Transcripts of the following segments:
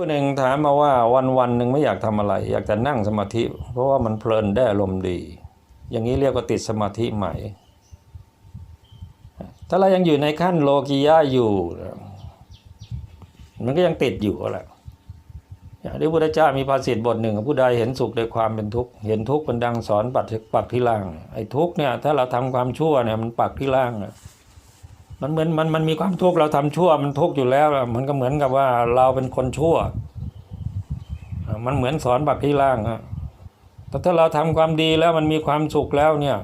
ผู้หนึ่งถามมาว่าวันวันหนึ่งไม่อยากทำอะไร อยากจะนั่งสมาธิ เพราะว่ามันเพลินได้อารมณ์ดี อย่างนี้เรียกว่าติดสมาธิใหม่ ถ้าเรายังอยู่ในขั้นโลกียะอยู่ มันก็ยังติดอยู่แหละอย่างที่พระพุทธเจ้ามีภาษิตบทหนึ่งผู้ใดเห็นสุขโดยความเป็นทุกข์เห็นทุกข์เป็นดังสอนปักปักที่ล่างไอ้ทุกข์เนี่ยถ้าเราทำความชั่วเนี่ยมันปักที่ล่างอะ มันเหมือนมันมันมีความทุกข์เราทำชั่ว มันทุกข์อยู่แล้วมันก็เหมือนกับว่าเราเป็นคนชั่ว มันเหมือนสอนปักที่ล่างอะแต่ถ้าเราทำความดีแล้วมันมีความสุขแล้วเนี่ย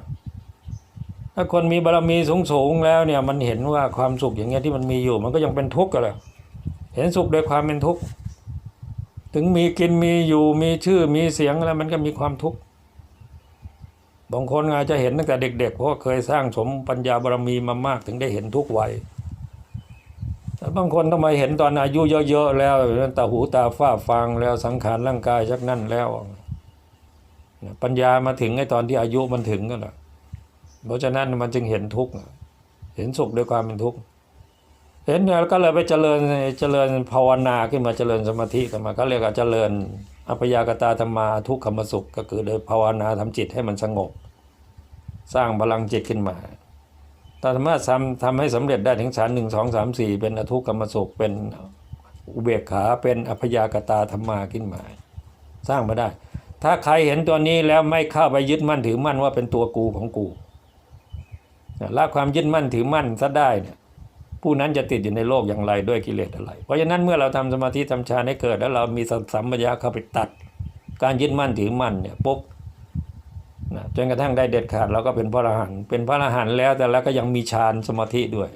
ถ้าคนมีบารมีสูงสูงๆแล้วเนี่ย มันเห็นว่าความสุขอย่างเงี้ยที่มันมีอยู่มันก็ยังเป็นทุกข์กันแหละเห็นสุขโดยความเป็นทุกข์ถึงมีกินมีอยู่มีชื่อมีเสียงแล้วมันก็มีความทุกข์ บางคนอาจจะเห็นตั้งแต่เด็ก ๆ เพราะเคยสร้างสมปัญญาบารมีมามากถึงได้เห็นทุกวัยแต่บางคนทำไมเห็นตอนอายุเยอะๆแล้วตาหูตาฝ้าฟางแล้วสังขารร่างกายชักนั่นแล้วปัญญามาถึงไอ้ตอนที่อายุมันถึงก็แหละเพราะฉะนั้นมันจึงเห็นทุกข์เห็นสุขด้วยความเป็นทุกข์เห็นแล้วก็เลยไปเจริญเจริญภาวนาขึ้นมาเจริญสมาธิขึ้นมาก็เรียกว่าเจริญอัพยากตาธรรมาทุกขมสุขก็คือโดยภาวนาทำจิตให้มันสงบ สร้างพลังจิตขึ้นมาถ้าสามารถทำทำให้สำเร็จได้ถึงชั้นหนึ่งสองสามสี่เป็นอทุกขมสุขเป็นอุเบกขาเป็นอัพยากตาธรรมาขึ้นมา สร้างมาได้ ถ้าใครเห็นตัวนี้แล้วไม่เข้าไปยึดมั่นถือมั่นว่าเป็นตัวกูของกูละความยึดมั่นถือมั่นซะได้เนี่ยผู้นั้นจะติดอยู่ในโลกอย่างไรด้วยกิเลสอะไร เพราะฉะนั้นเมื่อเราทำสมาธิทำฌานให้เกิด แล้วเรามีสัมปชัญญะเข้าไปตัด การยึดมั่นถือมั่นเนี่ยปุ๊บ นะจนกระทั่งได้เด็ดขาดเราก็เป็นพระอรหันต์เป็นพระอรหันต์แล้วแต่แล้วก็ยังมีฌานสมาธิด้วย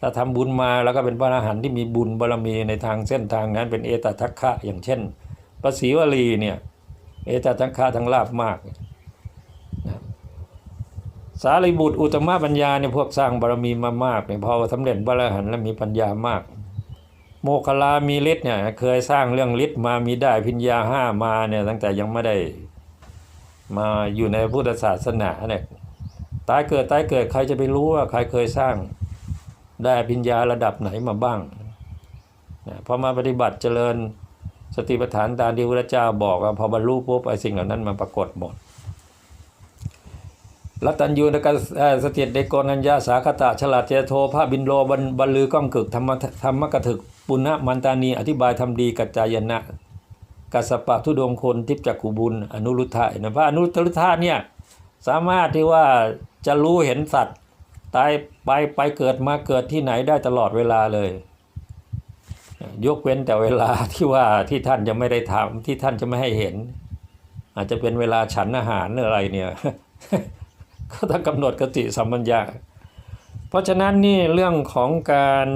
ถ้าทำบุญมาแล้วก็เป็นพระอรหันต์ที่มีบุญบารมีในทางเส้นทางนั้นเป็นเอตทัคคะอย่างเช่นพระศรีวลีเนี่ยเอตทัคคะทั้งลาบมากนะสารีบุตรอุตมะปัญญาเนี่ยพวกสร้างบารมีมามากเนี่ยพอสำเร็จพระอรหันต์แล้วมีปัญญามาก โมคคลามีฤทธิ์เนี่ยเคยสร้างเรื่องฤทธิ์มามีได้พิญญาห้ามาเนี่ยตั้งแต่ยังไม่ได้ มาอยู่ในพุทธศาสนาเนี่ยตายเกิดตายเกิดใครจะไปรู้ว่าใครเคยสร้างได้พิญญาระดับไหนมาบ้างนะพอมาปฏิบัติเจริญสติปัฏฐานตามที่พระเจ้าบอกว่าพอบรรลุปุ๊บไอ้สิ่งเหล่านั้นมันปรากฏหมดรัตัญยูนกสถิเดโกนัญญาสาคตะฉลาดเจโทพระบินโลบรรบรรลือก้องกึกธรรมธรรมกถึกปุณณมันตานีอธิบายทำดีกัจจายนะ กัสปะทุดงคนทิพจักขุบุญอนุรุทธะนะพระอนุรุทธะเนี่ยสามารถที่ว่าจะรู้เห็นสัตว์ตายไปไปเกิดมาเกิดที่ไหนได้ตลอดเวลาเลย ยกเว้นแต่เวลาที่ว่าที่ท่านจะไม่ได้ทำที่ท่านจะไม่ให้เห็น อาจจะเป็นเวลาฉันอาหารอะไรเนี่ยก็ต้องกำหนดกติสัมปัญญาเพราะฉะนั้นนี่เรื่องของการ